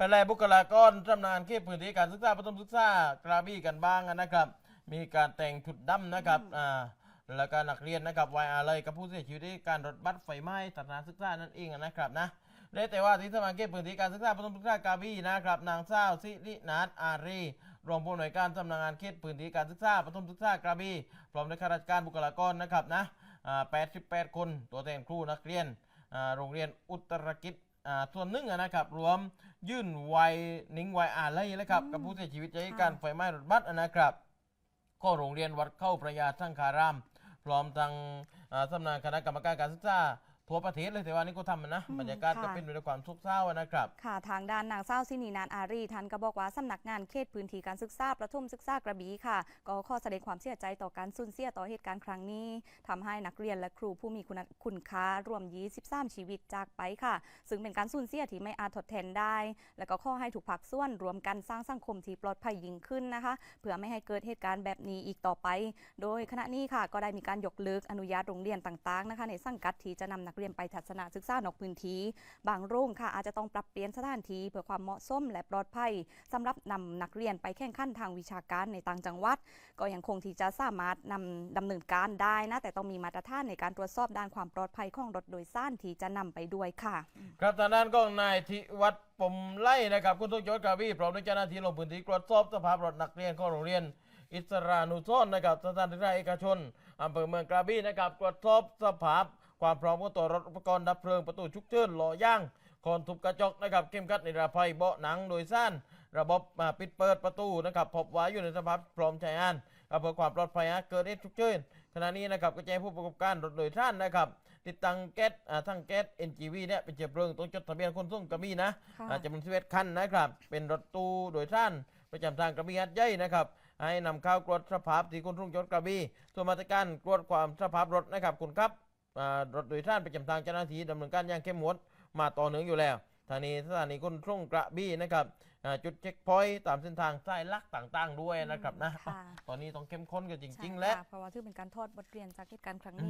ไปไล่บุคลากรจำนานเขตพื้นที่การศึกษาประถมศึกษากระบี่กันบ้างนะครับ มีการแต่งชุดดำนะครับอ่าแล้วก็นักเรียนนะครับไว้อะไรกับผู้เสียชีวิตที่การรถบัสไฟไหม้สถานศึกษานั่นเองนะครับนะได้แต่ว่าที่สมาเขตพื้นที่การศึกษาประถมศึกษากระบี่นะครับนางสาวสิรินัทอารีรองผู้อำนวยการสำนักงานเขตพื้นที่การศึกษาประถมศึกษากระบี่พร้อมด้วยข้าราชการบุคลากรนะครับนะอ่า88 คนตัวแทนครูนักเรียนอ่าโรงเรียนอุตรกิจอ่า ส่วนหนึ่งอะนะครับรวมยื่นไวยนิ่งไวยอาลัยนะครับกับผู้เสียชีวิตจากเหตุการณ์ไฟไหม้รถบัสอะนะครับ ก็โรงเรียนวัดเข้าประยาสังขาราม พร้อมทางอ่าสำนักคณะกรรมการการศึกษา ทั่วประเทศเลยแต่ว่านี่ก็ทำมันนะอืมบรรยากาศก็ค่ะเป็นไปด้วยความโศกเศร้าอะนะครับ ค่ะทางด้านนางเศร้าสินีนานอารีท่านก็บอกว่าสำนักงานเขตพื้นที่การศึกษาประถมศึกษากระบี่ค่ะ ก็ขอแสดงความเสียใจต่อการสูญเสียต่อเหตุการณ์ครั้งนี้ทำให้นักเรียนและครูผู้มีคุณคุณค่ารวม 23 ชีวิตจากไปค่ะ ซึ่งเป็นการสูญเสียที่ไม่อาจทดแทนได้ แล้วก็ขอให้ทุกภาคส่วนรวมกันสร้างสังคมที่ปลอดภัยยิ่งขึ้นนะคะ เพื่อไม่ให้เกิดเหตุการณ์แบบนี้อีกต่อไป โดยขณะนี้ค่ะ ก็ได้มีการยกเลิกอนุญาตโรงเรียนต่างๆนะคะในสังกัดที่จะนำนักเรียนไปทัศนศึกษานอกพื้นที่บางโรงค่ะอาจจะต้องปรับเปลี่ยนสถานที่เพื่อความเหมาะสมและปลอดภัยสำหรับนำนักเรียนไปแข่งขันทางวิชาการในต่างจังหวัด ก็ยังคงที่จะสามารถนำดำเนินการได้นะแต่ต้องมีมาตรฐานในการตรวจสอบด้านความปลอดภัยของรถโดยสารที่จะนำไปด้วยค่ะ ครับทางด้านก็นายธิวัฒน์ปมไล่นะครับคุณทุกยศกระบี่พร้อมด้วยเจ้าหน้าที่ลงพื้นที่ตรวจสอบสภาพรถนักเรียนของโรงเรียนอิสรานุชนนะครับสถานศึกษาเอกชนอำเภอเมืองกระบี่นะครับตรวจสอบสภาพ ความพร้อมของตัวรถอุปกรณ์ดับเพลิงประตูฉุกเฉินล้อย่างคอนทุบกระจกนะครับเข้มขัดในระภัยเบาะหนังโดยสารระบบอ่าปิดเปิดประตูนะครับพบไว้อยู่ในสภาพพร้อมใช้งานอ่าเพื่อความปลอดภัยฮะเกิดเหตุฉุกเฉินขณะนี้นะครับก็แจ้งผู้ประกอบการรถโดยสารนะครับติดตั้งแก๊สอ่าทั้งแก๊ส NGV เนี่ยเป็นเชื้อเพลิงต้องจดทะเบียนคนส่งกระบี่นะค่ะอาจจะเป็นสิบเอ็ดคันนะครับเป็นรถตู้โดยสารประจำทางกระบี่ฮัดใหญ่นะครับให้นำเข้ากรวดสภาพที่คนรุ่งยศกระบี่ส่วนมาตรการตรวจความสภาพรถนะครับคุณครับอ่า รถโดยสารประจำทางเจ้าหน้าที่ดำเนินการอย่างเข้มงวดมาต่อเนื่องอยู่แล้วทางนี้สถานีคนรุ่งกระบี่นะครับอ่าจุดเช็คพอยต์ตามเส้นทางสายลักต่างๆ ด้วยนะครับนะค่ะตอนนี้ต้องเข้มข้นกันจใช่ริง ๆ และค่ะเพราะว่าถือเป็นการทอดบทเรียนจากเหตุการณ์ครั้งนี้